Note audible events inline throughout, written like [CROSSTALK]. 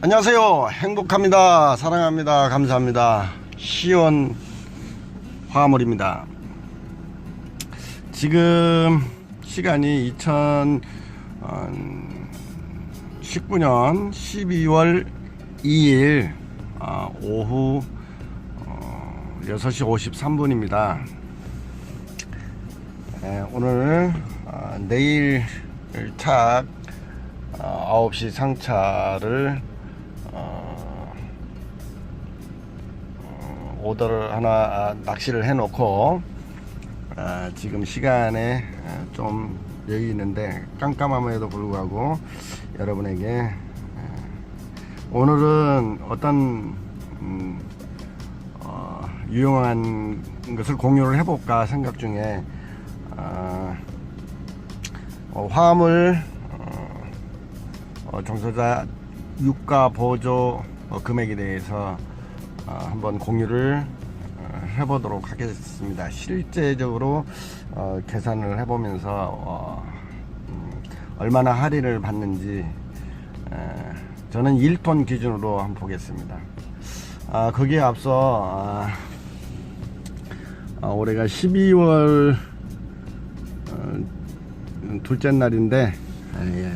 안녕하세요. 행복합니다. 사랑합니다. 감사합니다. 시원 화물입니다. 지금 시간이 2019년 12월 2일 아, 오후 어, 6시 53분입니다. 오늘 아, 내일 착 어, 9시 상차를 오더를 하나 아, 낚시를 해놓고 아, 지금 시간에 아, 좀 여유 있는데 깜깜함에도 불구하고 여러분에게 아, 오늘은 어떤 음, 어, 유용한 것을 공유를 해볼까 생각 중에 아, 어, 화물 어, 어, 종소자 유가 보조 어, 금액에 대해서 어, 한번 공유를 어, 해보도록 하겠습니다. 실제적으로 어, 계산을 해보면서 어, 음, 얼마나 할인을 받는지 에, 저는 1톤 기준으로 한번 보겠습니다. 아, 거기에 앞서 아, 아, 올해가 12월 어, 둘째 날인데 아, 예.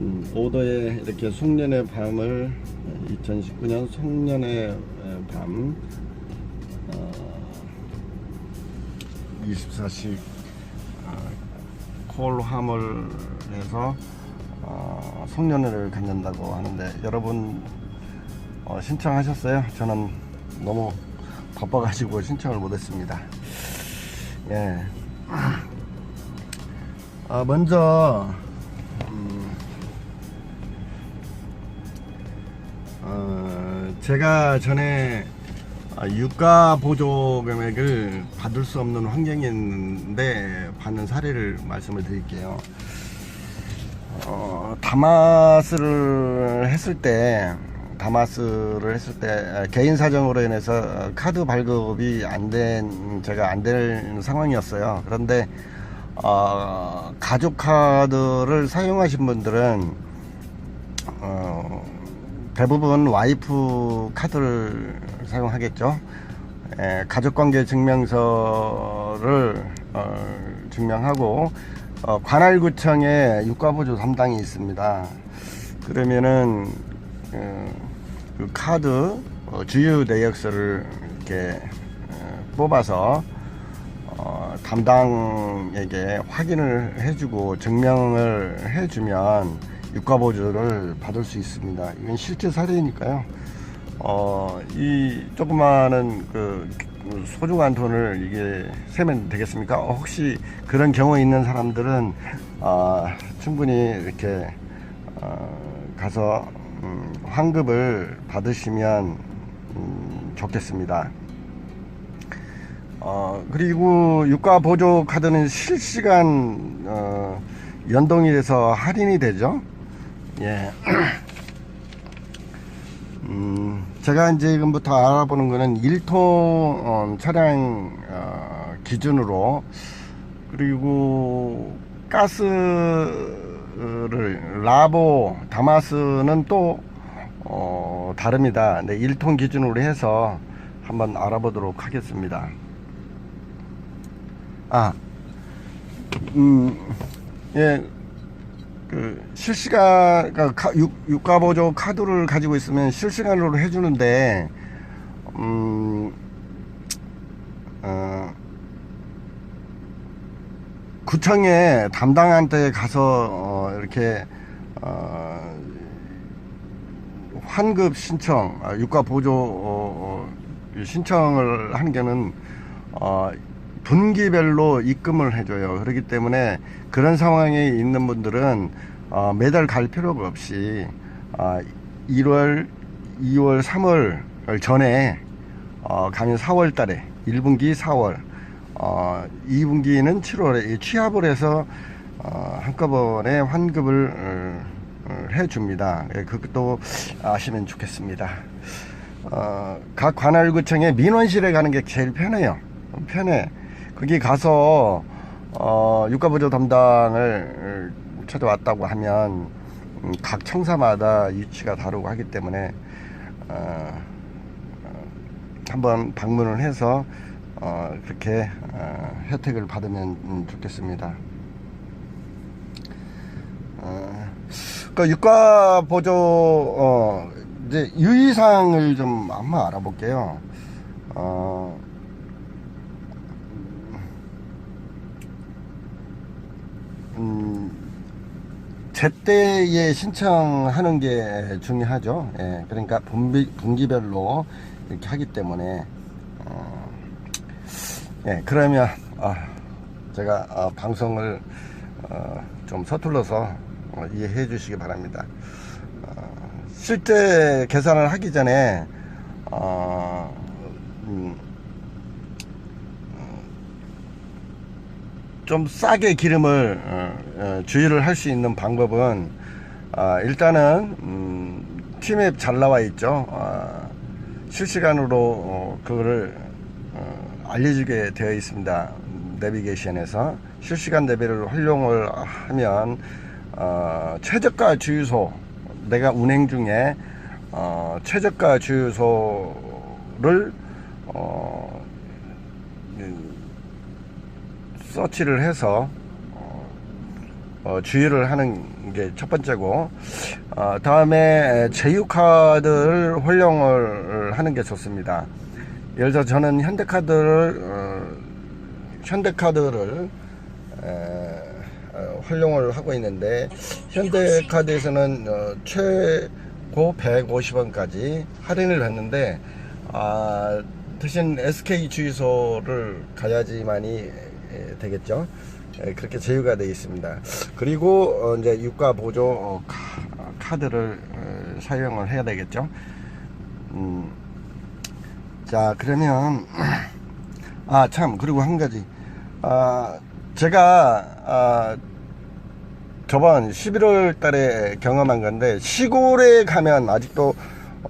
음, 오더에 이렇게 송년의 밤을 2019년 송년의 밤 어, 24시 어, 콜 화물에서 어, 송년회를 갖는다고 하는데 여러분 어, 신청하셨어요? 저는 너무 바빠가지고 신청을 못했습니다. 예. 아, 먼저 어, 제가 전에 아, 유가 보조 금액을 받을 수 없는 환경이었는데 받는 사례를 말씀을 드릴게요. 어, 다마스를 했을 때 다마스를 했을 때 아, 개인 사정으로 인해서 카드 발급이 안 된 제가 안된 상황이었어요. 그런데 어, 가족 카드를 사용하신 분들은 어, 대부분 와이프 카드를 사용하겠죠. 에, 가족관계 증명서를 어, 증명하고 어, 관할구청에 유가보조 담당이 있습니다. 그러면은 어, 그 카드 어, 주유 내역서를 이렇게 어, 뽑아서 어, 담당에게 확인을 해주고 증명을 해주면 유가 보조를 받을 수 있습니다. 이건 실제 사례니까요. 어, 이 조그마한 그 소중한 돈을 이게 세면 되겠습니까? 어, 혹시 그런 경우 있는 사람들은 어, 충분히 이렇게 어, 가서 음, 환급을 받으시면 음, 좋겠습니다. 어, 그리고 유가 보조 카드는 실시간 어, 연동이 돼서 할인이 되죠. 예. [CLEARS THROAT] 음, 제가 이제 지금부터 알아보는 거는 1톤 어, 차량 어, 기준으로 그리고 가스를 라보 다마스는 또 어, 다릅니다. 네, 1톤 기준으로 해서 한번 알아보도록 하겠습니다. 아, 음, 예, 그 실시간 그러니까 카, 유, 유가 보조 카드를 가지고 있으면 실시간으로 해주는데 음, 어, 구청에 담당한테 가서 어, 이렇게 어, 환급 신청, 아, 유가 보조 어, 어, 신청을 하는 게는 어, 분기별로 입금을 해줘요. 그렇기 때문에 그런 상황에 있는 분들은 어, 매달 갈 필요가 없이 어, 1월, 2월, 3월 전에 어, 가면 4월 달에 1분기 4월 어, 2분기는 7월에 취합을 해서 어, 한꺼번에 환급을 어, 어, 해줍니다. 예, 그것도 아시면 좋겠습니다. 어, 각 관할구청에 민원실에 가는 게 제일 편해요. 편해. 거기 가서 어, 유가보조 담당을 찾아왔다고 하면 음, 각 청사마다 위치가 다르고 하기 때문에 어, 어, 한번 방문을 해서 어, 그렇게 어, 혜택을 받으면 음, 좋겠습니다. 어, 그 유가 보조 어, 이제 유의사항을 좀 한번 알아볼게요. 어, 음, 제때에 신청하는 게 중요하죠. 예, 그러니까 분기, 분기별로 이렇게 하기 때문에 어, 예, 그러면 아, 제가 어, 방송을 어, 좀 서툴러서 어, 이해해 주시기 바랍니다. 어, 실제 계산을 하기 전에 어, 음, 좀 싸게 기름을 어, 어, 주의를 할 수 있는 방법은 아, 일단은 음, 팀앱 잘 나와 있죠. 아, 실시간으로 어, 그거를 어, 알려주게 되어 있습니다. 내비게이션에서 실시간 내비를 활용을 하면 어, 최저가 주유소 내가 운행 중에 어, 최저가 주유소를 어, 음, 서치를 해서 어, 어, 주의를 하는 게 첫 번째고 어, 다음에 제휴카드를 활용을 하는 게 좋습니다. 예를 들어 저는 현대카드를 어, 현대카드를 에, 어, 활용을 하고 있는데 현대카드에서는 어, 최고 150원까지 할인을 했는데 아, 대신 SK 주유소를 가야지만이 에, 되겠죠. 에, 그렇게 제휴가 되어 있습니다. 그리고 어, 이제 유가 보조 어, 카- 카드를 어, 사용을 해야 되겠죠. 음, 자 그러면 [CLEARS THROAT] 아 참 그리고 한 가지 아 제가 아 저번 11월 달에 경험한 건데 시골에 가면 아직도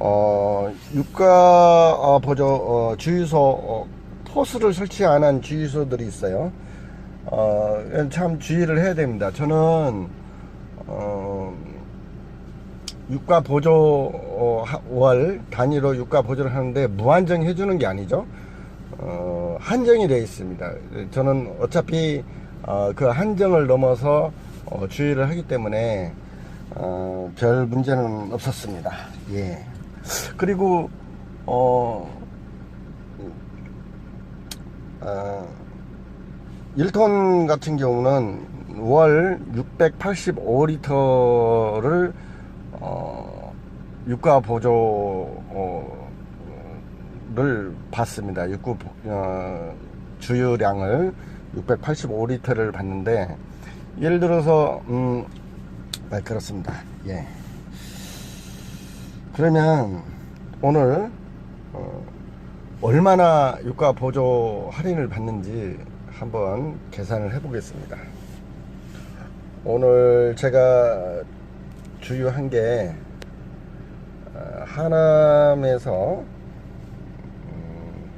어 유가 어, 보조 어, 주유소 어, 포스를 설치 안 한 주유소들이 있어요. 어 참 주의를 해야 됩니다. 저는 어 유가 보조 어, 하- 월 단위로 유가 보조를 하는데 무한정 해주는 게 아니죠. 어, 한정이 되어 있습니다. 저는 어차피 어, 그 한정을 넘어서 어, 주의를 하기 때문에 어, 별 문제는 없었습니다. 예. 그리고 어, 어 1톤 같은 경우는 월 685리터를 어, 유가 보조를 받습니다. 육구 어, 주유량을 685리터를 받는데 예를 들어서 음, 네, 그렇습니다. 예. 그러면 오늘 어, 얼마나 유가 보조 할인을 받는지 한번 계산을 해 보겠습니다. 오늘 제가 주유한 게 어, 하남에서 음,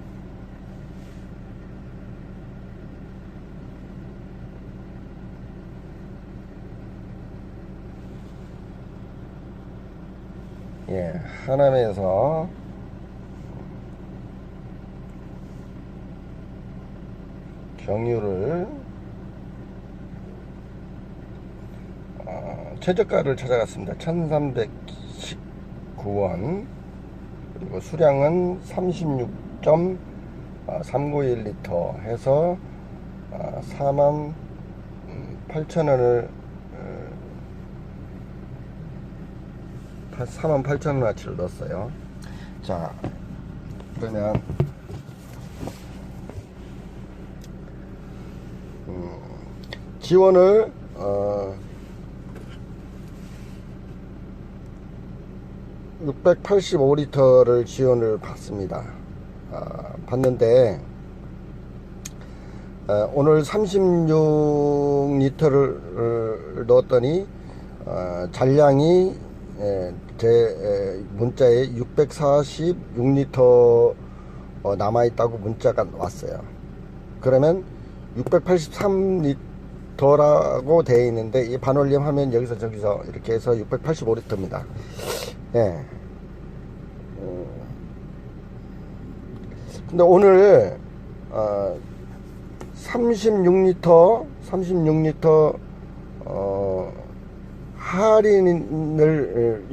예, 하남에서 경유를 어, 최저가를 찾아갔습니다. 1319원 그리고 수량은 36.391리터 해서 아, 4만 8천원을 4만 8천원 어치를 넣었어요. 자 그러면 음, 지원을 어, 685리터를 지원을 받습니다. 아, 받는데 아, 오늘 36리터를 넣었더니 아, 잔량이 에, 제 에, 문자에 646리터 남아 있다고 문자가 왔어요. 그러면 683리터 685리터라고 되어 있는데 이 반올림 하면 여기서 저기서 이렇게 해서 685리터입니다. 예. 음. 근데 오늘 어, 36리터 36리터 어, 할인을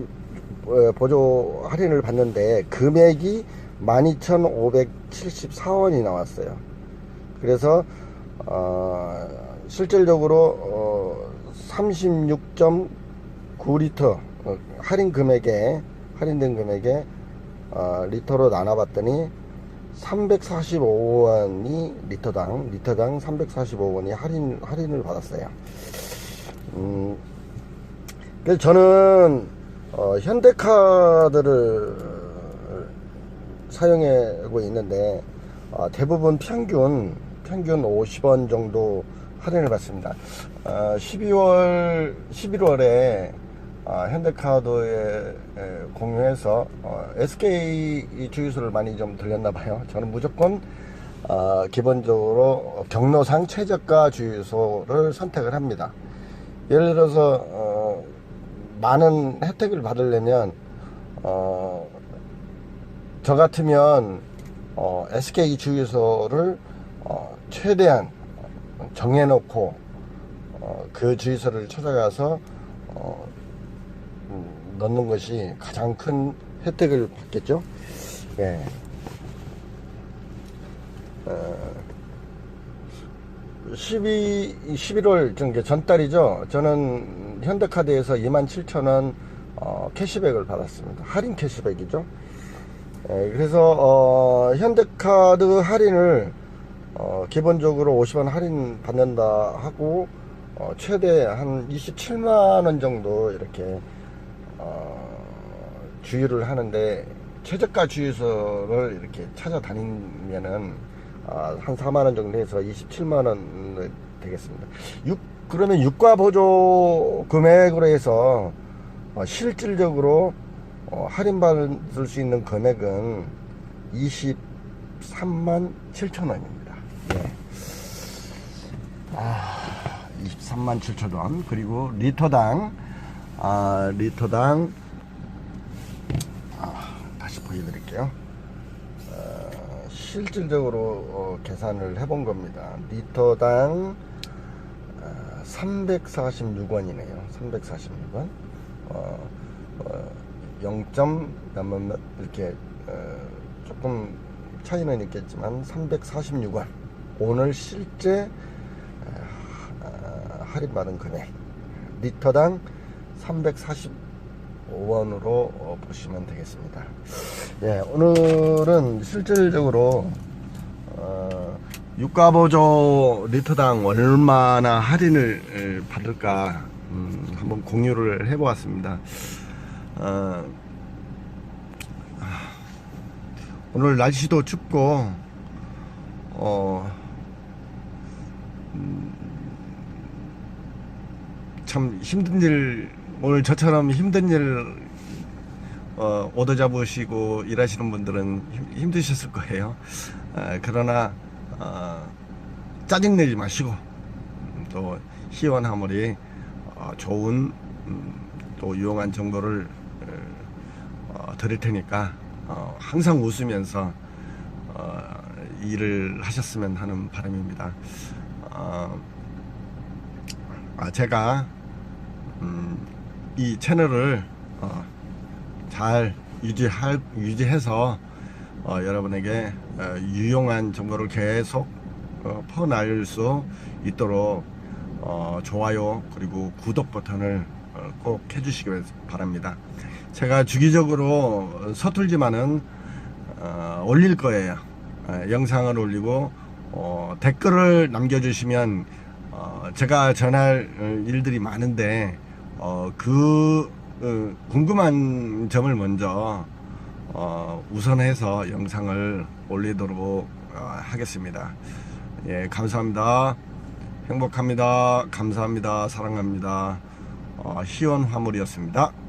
어, 보조 할인을 받는데 금액이 12,574원이 나왔어요. 그래서 어, 실질적으로 어, 36.9리터 어, 할인 금액에 할인된 금액에 어, 리터로 나눠봤더니 345원이 리터당 리터당 345원이 할인 할인을 받았어요. 음, 그래서 저는 어, 현대카드를 사용하고 있는데 어, 대부분 평균 평균 50원 정도 할인을 받습니다. 어, 12월 11월에 어, 현대카드에 에, 공유해서 어, SK 주유소를 많이 좀 들렸나 봐요. 저는 무조건 어, 기본적으로 경로상 최저가 주유소를 선택을 합니다. 예를 들어서 어, 많은 혜택을 받으려면 어, 저 같으면 어, SK 주유소를 어, 최대한 정해놓고 어, 그 주유소를 찾아가서 어, 음, 넣는 것이 가장 큰 혜택을 받겠죠. 예. 어, 12, 11월 전, 전달이죠. 저는 현대카드에서 27,000원 어, 캐시백을 받았습니다. 할인 캐시백이죠. 예, 그래서 어, 현대카드 할인을 어, 기본적으로 50원 할인 받는다 하고 어, 최대 한 27만원 정도 이렇게 어, 주유를 하는데 최저가 주유소를 이렇게 찾아다니면은 아, 한 4만원 정도 해서 27만원 되겠습니다. 6, 그러면 유가 보조 금액으로 해서 어, 실질적으로 어, 할인받을 수 있는 금액은 23만 7천 원입니다. 예. 아, 23만 7천 원. 그리고 리터당, 아, 리터당, 아, 다시 보여드릴게요. 어, 실질적으로 어, 계산을 해본 겁니다. 리터당 어, 346원이네요. 346원. 어, 어, 0. 몇몇 이렇게 어, 조금 차이는 있겠지만 346원. 오늘 실제 어, 할인받은 금액 리터당 345원으로 어, 보시면 되겠습니다. 예, 오늘은 실질적으로 어, 유가보조 리터당 얼마나 할인을 에, 받을까 음, 한번 공유를 해보았습니다. 어, 아, 오늘 날씨도 춥고 어, 참 힘든 일 오늘 저처럼 힘든 일 어, 오더 잡으시고 일하시는 분들은 힘, 힘드셨을 거예요. 어, 그러나 어, 짜증내지 마시고 음, 또 희원 하모리 어, 좋은 음, 또 유용한 정보를 어, 드릴 테니까 어, 항상 웃으면서 어, 일을 하셨으면 하는 바람입니다. 어, 아, 제가 음, 이 채널을 어, 잘 유지할 유지해서 어, 여러분에게 어, 유용한 정보를 계속 어, 퍼날 수 있도록 어, 좋아요 그리고 구독 버튼을 어, 꼭 해주시기 바랍니다. 제가 주기적으로 서툴지만은 어, 올릴 거예요. 어, 영상을 올리고 어, 댓글을 남겨주시면 어, 제가 전할 어, 일들이 많은데 어, 그 어, 궁금한 점을 먼저 어, 우선해서 영상을 올리도록 어, 하겠습니다. 예, 감사합니다. 행복합니다. 감사합니다. 사랑합니다. 어, 희원 화물이었습니다.